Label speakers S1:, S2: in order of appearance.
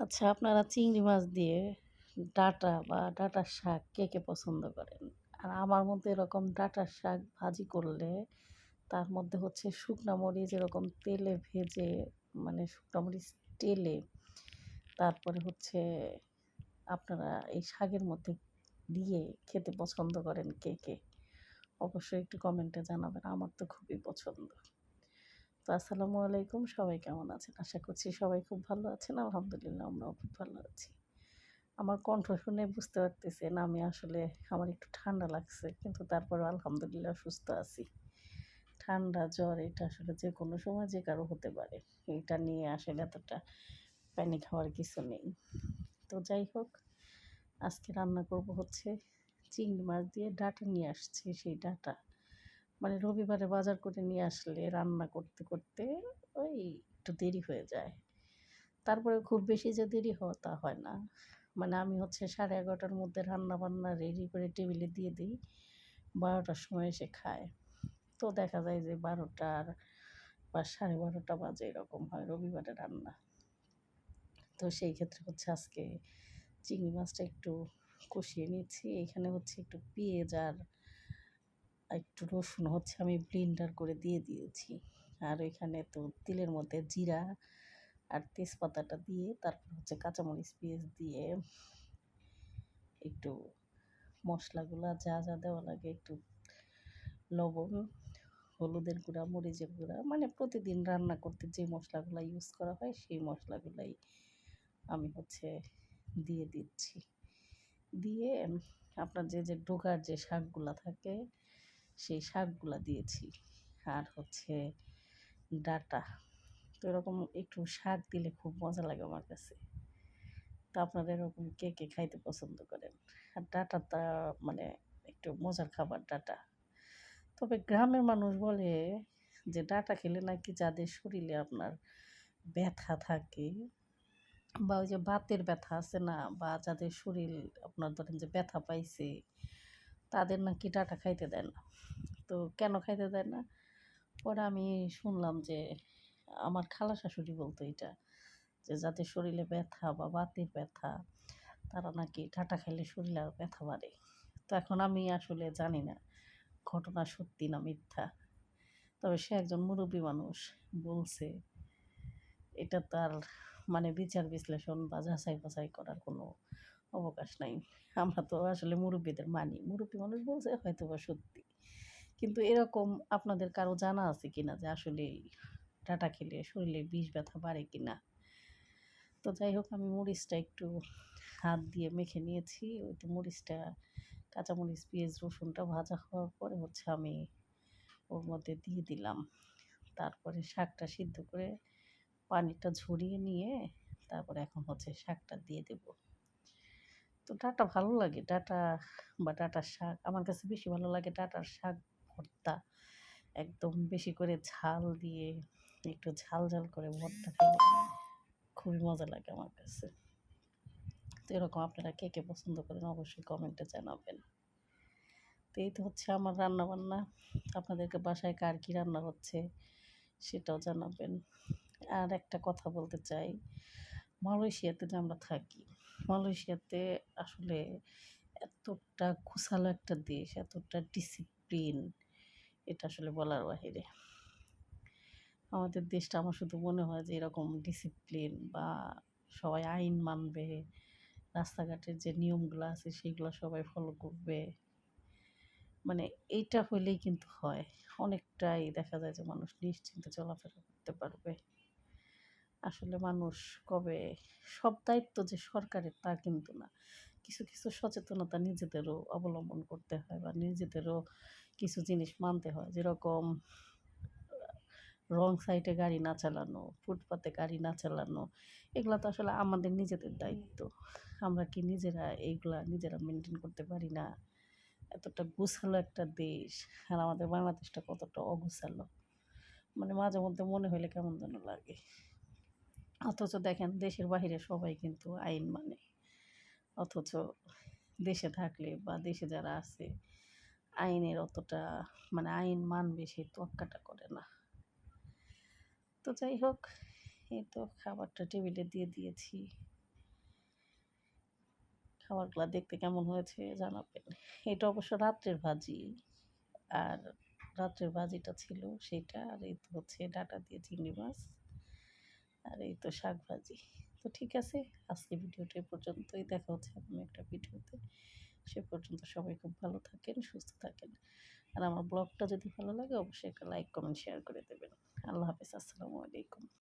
S1: আচ্ছা আপনারা চিংড়ি মাছ দিয়ে ডাঁটা বা ডাঁটার শাক কে কে পছন্দ করেন? আর আমার মধ্যে এরকম ডাঁটার শাক ভাজি করলে তার মধ্যে হচ্ছে শুকনো মরিচ, এরকম তেলে ভেজে মানে শুকনো মরিচ তেলে তারপরে হচ্ছে আপনারা এই শাকের মধ্যে দিয়ে খেতে পছন্দ করেন কে কে? অবশ্যই একটু কমেন্টে জানাবেন, আমার তো খুবই পছন্দ। তো আসসালামু আলাইকুম। সবাই কেমন আছেন? আশা করছি সবাই খুব ভালো আছেন। আলহামদুলিল্লাহ আমরাও খুব ভালো আছি। আমার কণ্ঠ শুনে বুঝতে পারতেছেন আমি আসলে আমার একটু ঠান্ডা লাগছে, কিন্তু তারপরে আলহামদুলিল্লাহ সুস্থ আছি। ঠান্ডা, জ্বর, এটা আসলে যে কোনো সময় যে কারও হতে পারে। এটা নিয়ে আসলে এতটা প্যানিক হওয়ার কিছু নেই। তো যাই হোক, আজকে রান্না করব হচ্ছে চিংড়ি মাছ দিয়ে ডাটা নিয়ে আসছি, সেই ডাটা। মানে রবিবারে বাজার করে নিয়ে আসলে রান্না করতে করতে ওই একটু দেরি হয়ে যায়। তারপরে খুব বেশি যে দেরি হওয়া তা হয় না। মানে আমি হচ্ছে সাড়ে এগারোটার মধ্যে রান্না বান্না রেডি করে টেবিলে দিয়ে দিই। বারোটার সময় এসে খায়। তো দেখা যায় যে বারোটার বা সাড়ে বারোটা বাজে এরকম হয় রবিবারে রান্না। তো সেই ক্ষেত্রে হচ্ছে আজকে চিংড়ি মাছটা একটু কষিয়ে নিচ্ছি। এখানে হচ্ছে একটু পেঁয়াজ আর একটু রসুন হচ্ছে আমি ব্লিন্ডার করে দিয়ে দিয়েছি। আর এখানে তো তেলের মধ্যে জিরা আর তেজপাতাটা দিয়ে তারপর হচ্ছে কাঁচামরিচ পেঁয়াজ দিয়ে একটু মশলাগুলা যা যা দেওয়া লাগে, একটু লবণ, হলুদের গুঁড়া, মরিচের গুঁড়া মানে প্রতিদিন রান্না করতে যে মশলাগুলো ইউজ করা হয় সেই মশলাগুলাই আমি হচ্ছে দিয়ে দিচ্ছি। দিয়ে আপনার যে যে ডোকার যে শাকগুলো থাকে সেই শাকগুলা দিয়েছি। আর হচ্ছে ডাটা। তো এরকম একটু শাক দিলে খুব মজা লাগে আমার কাছে। তো আপনারা এরকম কে কে খাইতে পছন্দ করেন? আর ডাটাটা মানে একটু মজার খাবার ডাটা। তবে গ্রামের মানুষ বলে যে ডাটা খেলে নাকি যাদের শরীরে আপনার ব্যথা থাকে বা ওই যে বাতের ব্যথা আছে না, বা যাদের শরীর আপনার ধরেন যে ব্যথা পাইছে তাদের নাকি ডাটা খাইতে দেয় না। তো কেন খাইতে দেয় না? পরে আমি শুনলাম যে আমার খালা শাশুড়ি বলতো এটা, যে যাদের শরীরে ব্যথা বা বাতের ব্যথা, তারা নাকি ডাটা খাইলে শরীরে আর ব্যথা বাড়ে। তো এখন আমি আসলে জানি না, ঘটনা সত্যি না মিথ্যা। তবে সে একজন মুরব্বী মানুষ বলছে, এটা তার মানে বিচার, বিশ্লেষণ বা যাচাই বাছাই করার কোনো অবকাশ নাই। আমরা তো আসলে মুরব্বীদের মানি। মুরব্বী মানুষ বলছে হয়তো বা সত্যি। কিন্তু এরকম আপনাদের কারও জানা আছে কিনা যে আসলে ডাটা খেলে শরীরে বিষ ব্যথা বাড়ে কিনা? তো যাই হোক, আমি মরিচটা একটু হাত দিয়ে মেখে নিয়েছি। ওই তো মরিচটা, কাঁচামরিচ, পেঁয়াজ, রসুনটা ভাজা হওয়ার পরে হচ্ছে আমি ওর মধ্যে দিয়ে দিলাম। তারপরে শাকটা সিদ্ধ করে পানিটা ঝরিয়ে নিয়ে তারপরে এখন হচ্ছে শাকটা দিয়ে দেব। তো ডাটা ভালো লাগে, ডাটা বা ডাটার শাক, আমার কাছে বেশি ভালো লাগে ডাটার শাক ভর্তা। একদম বেশি করে ঝাল দিয়ে একটু ঝাল ঝাল করে ভর্তা খেলে খুবই মজা লাগে আমার কাছে। তো এরকম আপনারা কে কে পছন্দ করেন অবশ্যই কমেন্টে জানাবেন। তো এই তো হচ্ছে আমার রান্না বান্না আপনাদেরকে বাসায় কার কী রান্না হচ্ছে সেটাও জানাবেন। আর একটা কথা বলতে চাই, মালয়েশিয়াতে যে আমরা থাকি মালয়েশিয়াতে আসলে এতটা গোছালো একটা দেশ, এতটা ডিসিপ্লিন এটা আসলে বলার বাহিরে। আমাদের দেশটা আমার শুধু মনে হয় যে এরকম ডিসিপ্লিন বা সবাই আইন মানবে, রাস্তাঘাটের যে নিয়মগুলো আছে সেগুলো সবাই ফলো করবে। মানে এইটা হইলেই কিন্তু হয়। অনেকটাই দেখা যায় যে মানুষ নিশ্চিন্তে চলাফেরা করতে পারবে। আসলে মানুষ কবে সব দায়িত্ব যে সরকারের তা কিন্তু না। কিছু কিছু সচেতনতা নিজেদেরও অবলম্বন করতে হয় বা নিজেদেরও কিছু জিনিস মানতে হয়। যেরকম, রং সাইডে গাড়ি না চালানো, ফুটপাতে গাড়ি না চালানো, এগুলো তো আসলে আমাদের নিজেদের দায়িত্ব। আমরা কি নিজেরা এইগুলা নিজেরা মেনটেন করতে পারি না? এতটা গুছালো একটা দেশ, আর আমাদের বাংলাদেশটা কতটা অগুছালো। মানে মাঝে মধ্যে মনে হইলে কেমন যেন লাগে। অথচ দেখেন দেশের বাহিরে সবাই কিন্তু আইন মানে। অথচ দেশে থাকলে বা দেশে যারা আছে, আইনের অতটা মানে আইন মানবে সেই তোয়াক্কাটা করে না। তো যাই হোক, এই তো খাবারটা টেবিলে দিয়ে দিয়েছি। খাবারগুলো দেখতে কেমন হয়েছে জানাবেন। এটা অবশ্য রাত্রের ভাজি, আর রাত্রের ভাজিটা ছিল সেটা, আর এই তো হচ্ছে ডাটা দিয়ে চিংড়ি মাছ। আর এই তো শাক ভাজি তো ঠিক আছে, আজকে ভিডিওটা পর্যন্তই। দেখা হচ্ছে আপনি একটা ভিডিওতে। সে পর্যন্ত সবাই খুব ভালো থাকেন, সুস্থ থাকেন। আর আমার ব্লগটা যদি ভালো লাগে, অবশ্যই একটা লাইক, কমেন্ট, শেয়ার করে দেবেন। আল্লাহ হাফিজ, আসসালামু আলাইকুম।